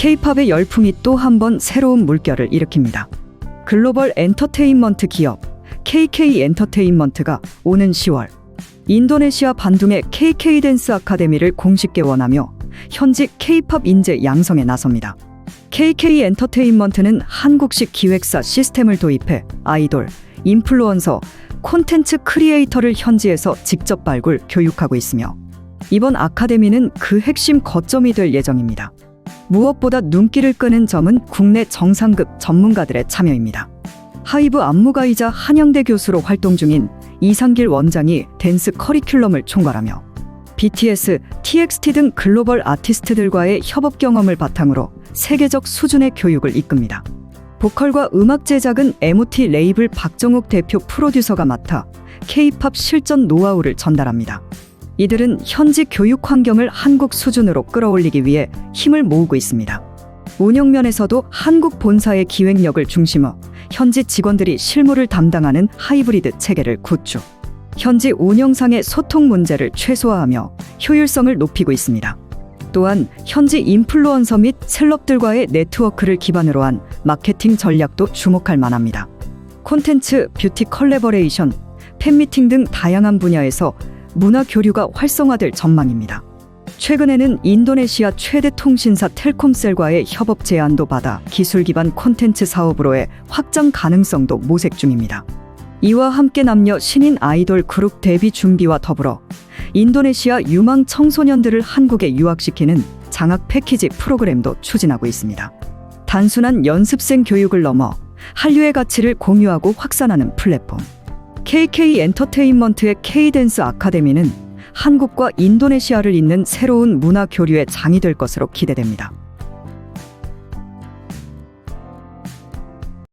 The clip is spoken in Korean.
K-팝의 열풍이 또 한 번 새로운 물결을 일으킵니다. 글로벌 엔터테인먼트 기업 KK 엔터테인먼트가 오는 10월 인도네시아 반둥의 KK 댄스 아카데미를 공식 개원하며 현직 K-팝 인재 양성에 나섭니다. KK 엔터테인먼트는 한국식 기획사 시스템을 도입해 아이돌, 인플루언서, 콘텐츠 크리에이터를 현지에서 직접 발굴, 교육하고 있으며 이번 아카데미는 그 핵심 거점이 될 예정입니다. 무엇보다 눈길을 끄는 점은 국내 정상급 전문가들의 참여입니다. 하이브 안무가이자 한양대 교수로 활동 중인 이상길 원장이 댄스 커리큘럼을 총괄하며 BTS, TXT 등 글로벌 아티스트들과의 협업 경험을 바탕으로 세계적 수준의 교육을 이끕니다. 보컬과 음악 제작은 MOT 레이블 박정욱 대표 프로듀서가 맡아 K-팝 실전 노하우를 전달합니다. 이들은 현지 교육 환경을 한국 수준으로 끌어올리기 위해 힘을 모으고 있습니다. 운영면에서도 한국 본사의 기획력을 중심으로 현지 직원들이 실무를 담당하는 하이브리드 체계를 구축. 현지 운영상의 소통 문제를 최소화하며 효율성을 높이고 있습니다. 또한 현지 인플루언서 및 셀럽들과의 네트워크를 기반으로 한 마케팅 전략도 주목할 만합니다. 콘텐츠, 뷰티 컬래버레이션, 팬미팅 등 다양한 분야에서 문화 교류가 활성화될 전망입니다. 최근에는 인도네시아 최대 통신사 텔콤셀과의 협업 제안도 받아 기술 기반 콘텐츠 사업으로의 확장 가능성도 모색 중입니다. 이와 함께 남녀 신인 아이돌 그룹 데뷔 준비와 더불어 인도네시아 유망 청소년들을 한국에 유학시키는 장학 패키지 프로그램도 추진하고 있습니다. 단순한 연습생 교육을 넘어 한류의 가치를 공유하고 확산하는 플랫폼. KK 엔터테인먼트의 K댄스 아카데미는 한국과 인도네시아를 잇는 새로운 문화 교류의 장이 될 것으로 기대됩니다.